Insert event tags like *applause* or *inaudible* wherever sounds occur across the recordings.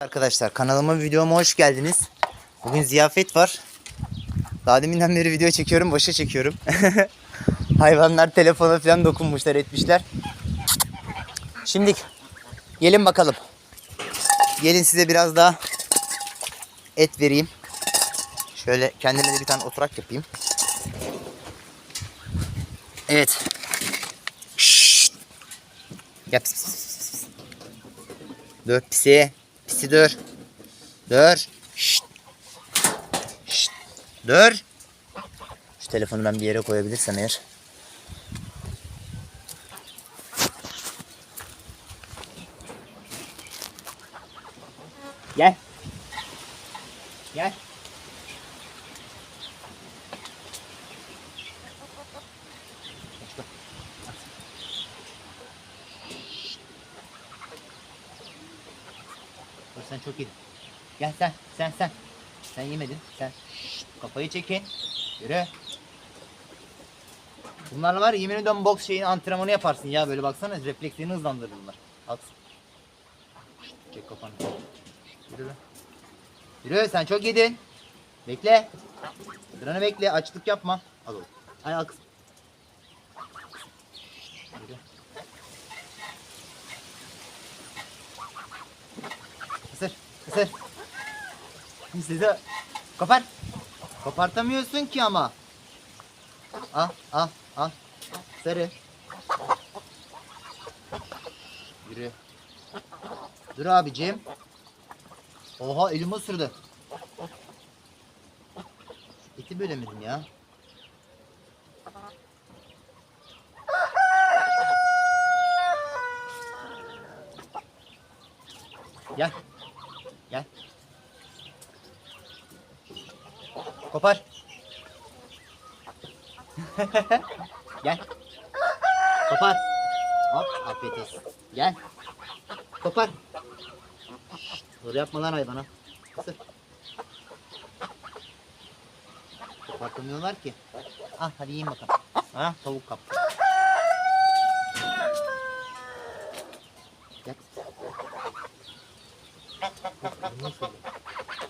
Arkadaşlar kanalıma videoma hoş geldiniz. Bugün ziyafet var. Daha deminden beri video çekiyorum, başa çekiyorum. *laughs* Hayvanlar telefona falan dokunmuşlar, etmişler. Şimdi gelin bakalım. Gelin size biraz daha et vereyim. Şöyle kendime de bir tane oturak yapayım. Evet. Şşt. Pis. Dur pisi. Pisi dur. Dur. Şşt. Şşt. Dur. Şu telefonu ben bir yere koyabilirsem eğer. Gel. Dur sen çok yedin. Gel sen, sen, sen. Sen yemedin, sen. Şşt, kafayı çekin. Yürü. Bunlarla var ya yemin ediyorum boks şeyini antrenmanı yaparsın ya böyle baksana reflekslerini hızlandırır bunlar. At. Şşt, Çek kafanı. Yürü be. Yürü sen çok yedin. Bekle. Sıranı bekle açlık yapma. Al oğlum. Ay al kızım. Yürü. Isır. Size kopar. Kopartamıyorsun ki ama. Al, al, al. Sarı. Yürü. Dur abicim. Oha elim ısırdı. Eti bölemedim ya. Gel. Gel. Kopar. *laughs* Gel. Kopar. Hop afiyet olsun. Gel. Kopar. Şşt, Böyle yapma lan hayvana. Isır. Kopartamıyorlar ki. Ah hadi yiyin bakalım. Ha tavuk kaptı. Gel.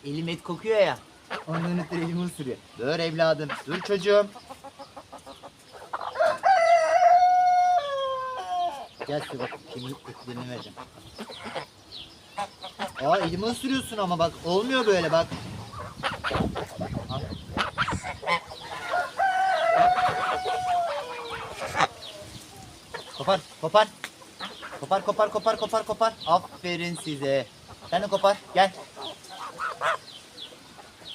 Elim et kokuyor ya. Onun ötürü elimi ısırıyor. Dur evladım. Dur çocuğum. Gel size bak. Şimdi etlerini vereceğim. Aa elimi ısırıyorsun ama bak. Olmuyor böyle bak. Kopar, kopar. Kopar, kopar, kopar, kopar, kopar. Aferin size. Sen de kopar, gel.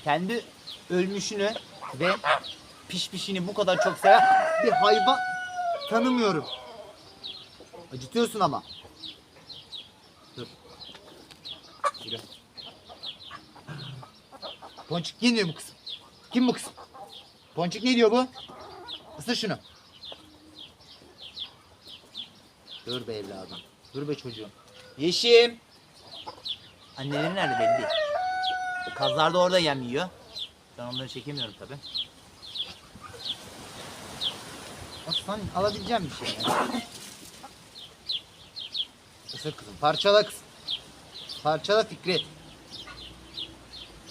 Kendi ölmüşünü ve pişmişini bu kadar çok seven bir hayvan tanımıyorum. Acıtıyorsun ama. Dur. Yürü. Ponçik ne diyor bu kız? Kim bu kız? Ponçik ne diyor bu? Isır şunu. Dur be evladım. Dur be çocuğum. Yeşim. Anneleri nerede belli değil. Kazlar da orada yem yiyor. Ben onları çekemiyorum tabi. Aslan alabileceğim bir şey yani. Isır kızım. Parçala kızım. Parçala Fikret.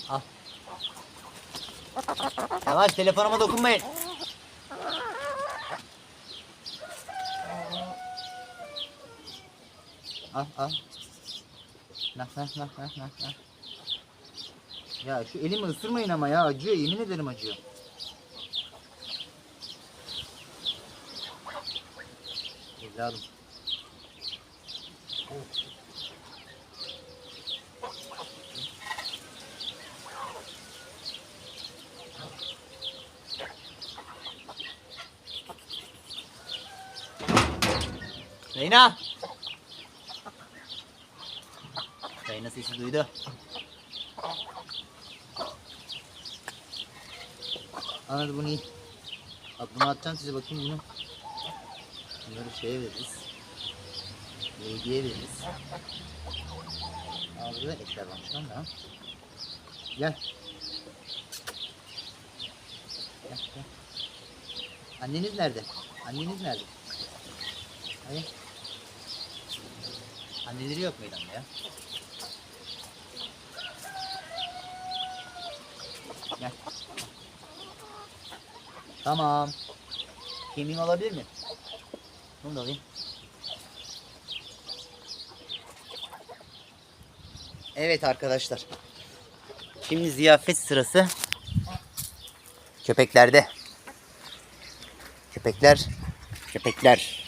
Al. Yavaş telefonuma dokunmayın. Al al. Nah nah nah nah nah nah. Ya şu elimi ısırmayın ama ya acıyor yemin ederim acıyor. Evladım. Reyna! Reyna sesi duydu. Anladı bunu iyi. Bak bunu atacaksın size bakayım bunu. Bunları şeye veririz. Leydiye veririz. Aa burada etler varmış da. Gel. Gel gel. Anneniz nerede? Anneniz nerede? Hadi. Anneleri yok meydanda ya. Tamam. Kemiğim alabilir mi? Bunu da alayım. Evet arkadaşlar. Şimdi ziyafet sırası köpeklerde. Köpekler, köpekler.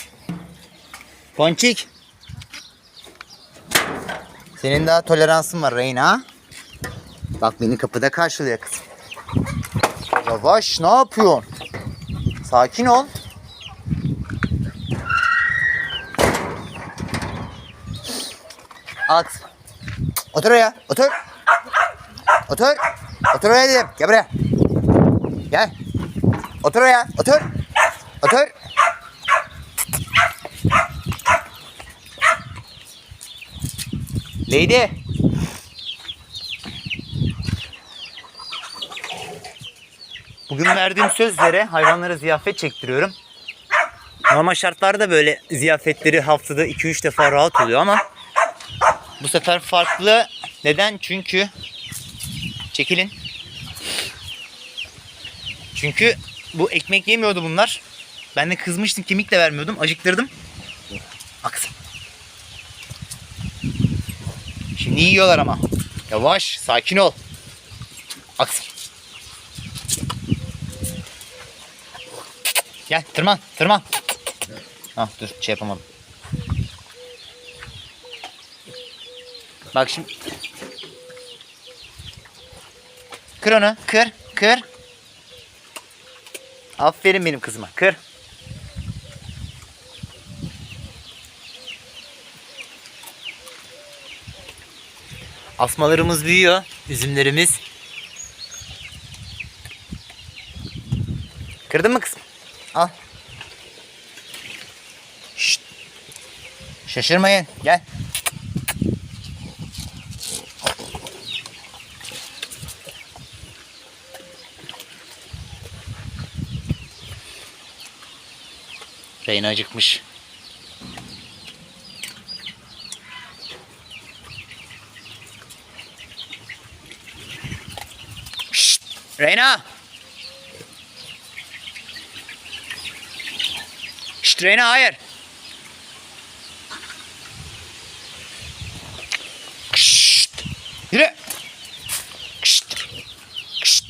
Ponçik. Senin daha toleransın var Reyna. Bak beni kapıda karşılıyor kız. Yavaş ne yapıyorsun? Sakin ol. At. Otur oraya. Otur. Otur. Otur oraya dedim. Gel buraya. Gel. Otur oraya. Otur. Otur. Lady. Bugün verdiğim sözlere hayvanlara ziyafet çektiriyorum. Normal şartlarda böyle ziyafetleri haftada 2-3 defa rahat oluyor ama bu sefer farklı. Neden? Çünkü çekilin. Çünkü bu ekmek yemiyordu bunlar. Ben de kızmıştım, kemik de vermiyordum. Acıktırdım. Aksın. Şimdi yiyorlar ama. Yavaş, sakin ol. Aksın. Gel, tırman, tırman. Ah dur, şey yapamadım. Bak şimdi. Kır onu, kır, kır. Aferin benim kızıma, kır. Asmalarımız büyüyor, üzümlerimiz. Kırdın mı kızım? Al. Şşt. Şaşırmayın, gel. Reyna acıkmış. Şşt! Reyna! Trene hayır. Kışt. Yürü. Kışt. Kışt.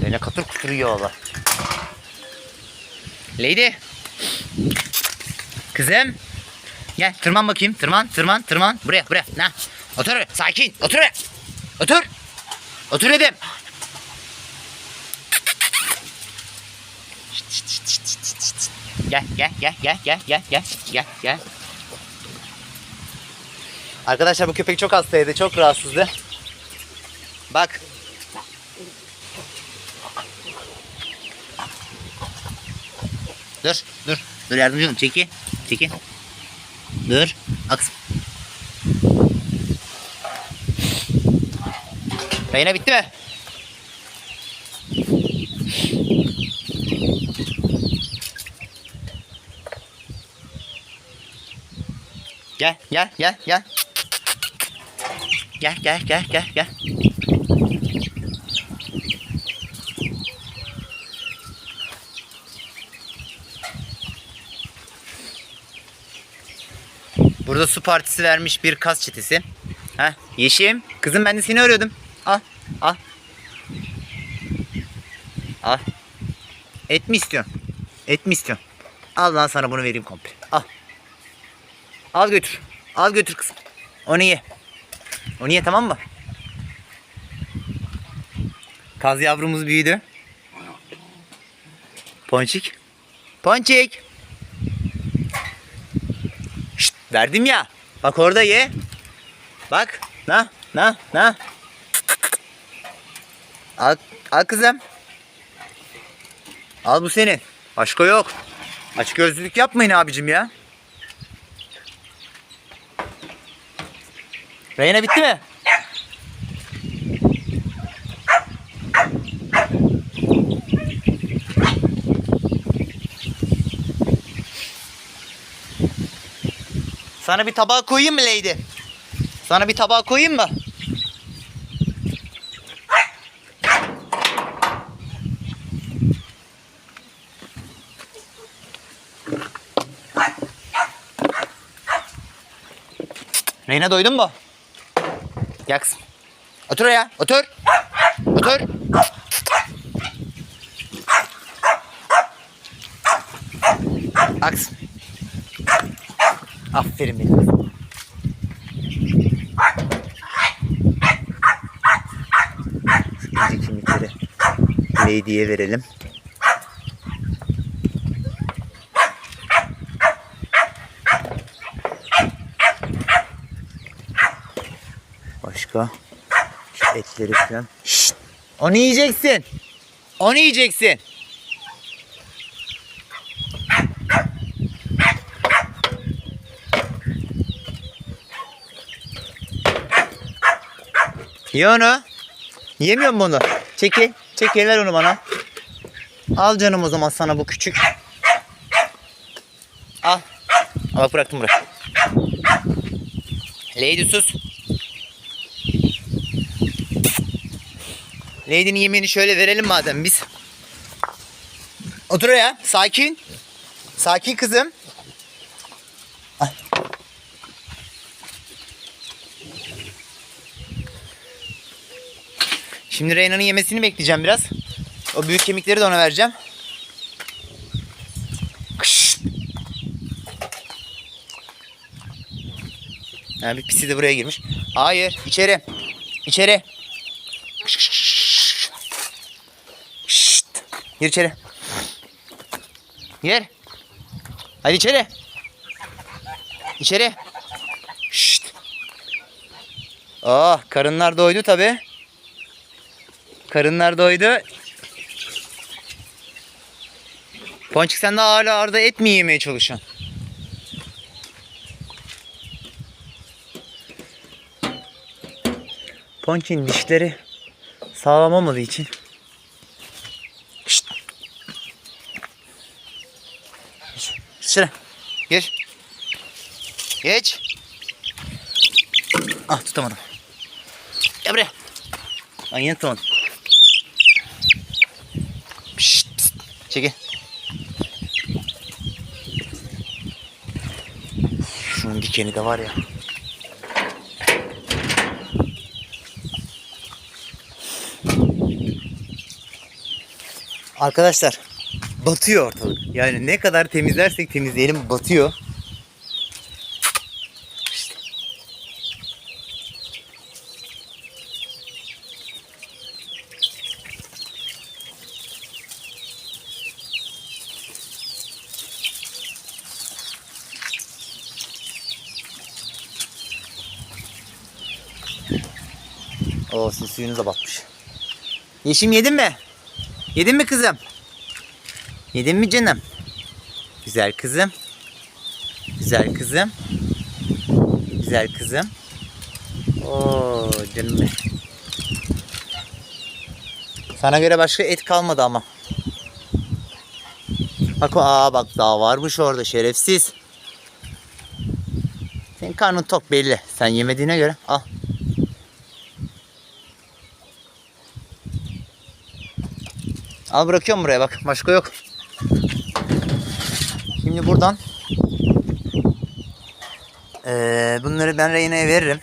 Böyle katır kutur yiyorlar. Lady. Kızım. Gel tırman bakayım. Tırman, tırman, tırman. Buraya, buraya. Na. Otur. Sakin. Otur. Otur. Otur dedim. Gel, gel, gel, gel, gel, gel, gel, gel, gel. Arkadaşlar bu köpek çok hastaydı, çok rahatsızdı. Bak. Dur, dur. Dur yardımcı olun. Çeki. Çeki. Dur. Aks. Reyna bitti mi? Gel, gel, gel, gel. Gel, gel, gel, gel, gel. Burada su partisi vermiş bir kas çetesi. Ha, Yeşim, kızım ben de seni arıyordum. Al, al. Al. Et mi istiyorsun? Et mi istiyorsun? Al lan sana bunu vereyim komple. Al. Al götür. Al götür kızım. Onu ye. Onu ye tamam mı? Kaz yavrumuz büyüdü. Ponçik. Ponçik. Şşt, verdim ya. Bak orada ye. Bak. Na, na, na. Al, al kızım. Al bu senin. Başka yok. Açık gözlülük yapmayın abicim ya. Reyna bitti mi? Sana bir tabağa koyayım mı Lady? Sana bir tabağa koyayım mı? Reyna doydun mu? Kızım. Otur ya. Otur. Otur. Aks. Aferin benim kızım. İnce kemikleri Lady'ye verelim. Başka? Etleri falan. Şşt! Onu yiyeceksin. Onu yiyeceksin. Ye onu. Yemiyor mu onu? Çekil. Çekil onu bana. Al canım o zaman sana bu küçük. Al. Al bak bıraktım buraya. Lady sus. Lady'nin yemeğini şöyle verelim madem biz. Otur ya. Sakin. Sakin kızım. Şimdi Reyna'nın yemesini bekleyeceğim biraz. O büyük kemikleri de ona vereceğim. Kış. Ha, bir pisi de buraya girmiş. Hayır, içeri. İçeri. Kış, kış, kış. Şşt. Gir içeri. Gir. Hadi içeri. İçeri. Şşt. Oh, karınlar doydu tabi. Karınlar doydu. Ponçik sen de hala arada et mi yemeye çalışıyorsun? Ponçik'in dişleri sağlam olmadığı için Şşt. Geç. Sıra. Gir. Geç. Ah tutamadım. Gel buraya. Lan yine tutamadım. Çekil. Şunun dikeni de var ya. Arkadaşlar batıyor ortalık. Yani ne kadar temizlersek temizleyelim batıyor. Suyunuz da batmış. Yeşim yedin mi? Yedin mi kızım? Yedin mi canım? Güzel kızım. Güzel kızım. Güzel kızım. Oo canım. Sana göre başka et kalmadı ama. Bak aa bak daha varmış orada şerefsiz. Senin karnın tok belli. Sen yemediğine göre al. Al bırakıyorum buraya bak. Başka yok. Şimdi buradan eee, bunları ben Reyna'ya veririm.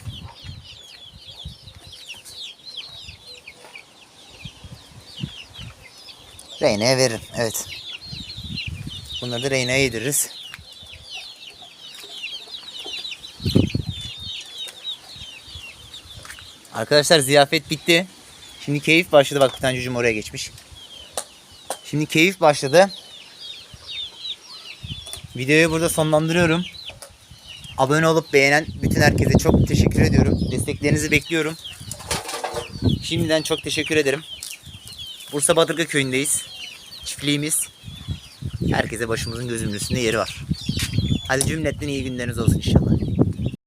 Reyna'ya veririm. Evet. Bunları da Reyna'ya yediririz. Arkadaşlar ziyafet bitti. Şimdi keyif başladı. Bak bir tane çocuğum oraya geçmiş. Şimdi keyif başladı. Videoyu burada sonlandırıyorum. Abone olup beğenen bütün herkese çok teşekkür ediyorum. Desteklerinizi bekliyorum. Şimdiden çok teşekkür ederim. Bursa Badırga köyündeyiz. Çiftliğimiz. Herkese başımızın gözümüzün üstünde yeri var. Hadi cümletten iyi günleriniz olsun inşallah.